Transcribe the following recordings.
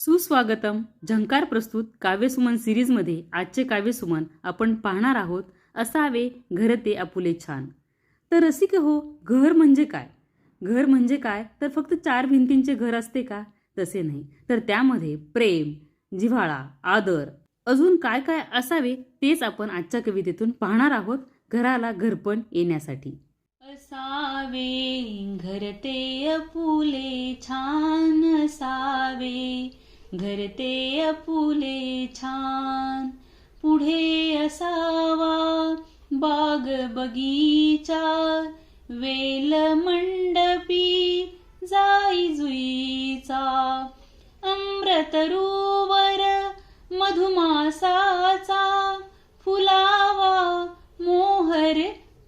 सुस्वागतम झंकार प्रस्तुत काव्यसुमन सिरीजमध्ये आजचे काव्यसुमन आपण पाहणार आहोत असावे घर ते आपुले छान. तर रसिक हो घर म्हणजे काय? घर म्हणजे काय? तर फक्त चार भिंतींचे घर असते का? तसे नाही. तर त्यामध्ये प्रेम जिव्हाळा आदर अजून काय काय असावे तेच आपण आजच्या कवितेतून पाहणार आहोत घराला घरपण येण्यासाठी. असावे घर ते अपुले छान असावे. घरते अपुले छान. पुढे असावा बाग बगीचा. वेल मंडपी जाई जुईचा. अमृतरूवर मधुमासाचा. फुलावा मोहर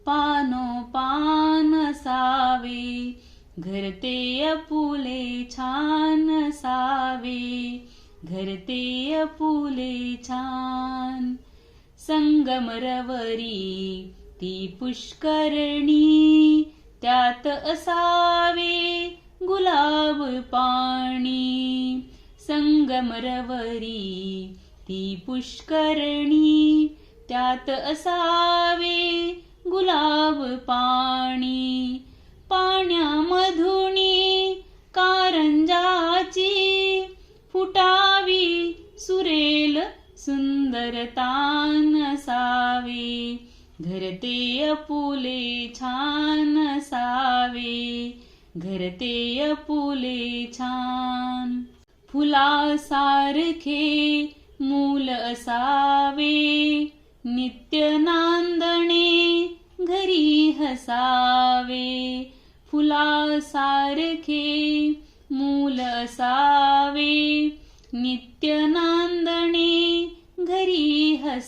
पानोपान सावे घरते अपुले छान सावे धरते फुले छान. संगमरवरी ती पुष्करणी त्यात असावे गुलाब पाणी. संगमरवरी ती पुष्करणी त्यात असावे गुलाब पाणी. पाण्या सुंदरतान असावे घरते अपुले छान सावे. घरते अपुले छान. फुलासारखे मूल असावे. नित्य नांदणे घरी हसावे. फुलासारखे मूल असावे. नित्य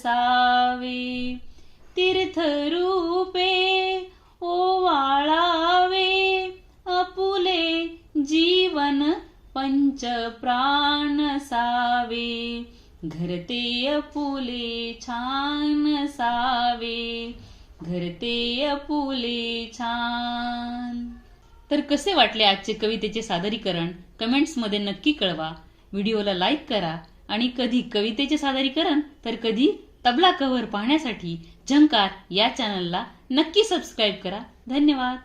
बसावे. तीर्थरूपे ओवाळावे. अपुले जीवन पंच प्राण सावे. घरते अपुले छान सावे. घरते अपुले छान. तर कसे वाटले आजचे कवितेचे सादरीकरण? कमेंट्समध्ये नक्की कळवा. व्हिडिओला लाईक करा आणि कधी कवितेचे सादरीकरण तर कधी तबला कव्हर पाहण्यासाठी झंकार या चॅनलला नक्की सबस्क्राईब करा. धन्यवाद.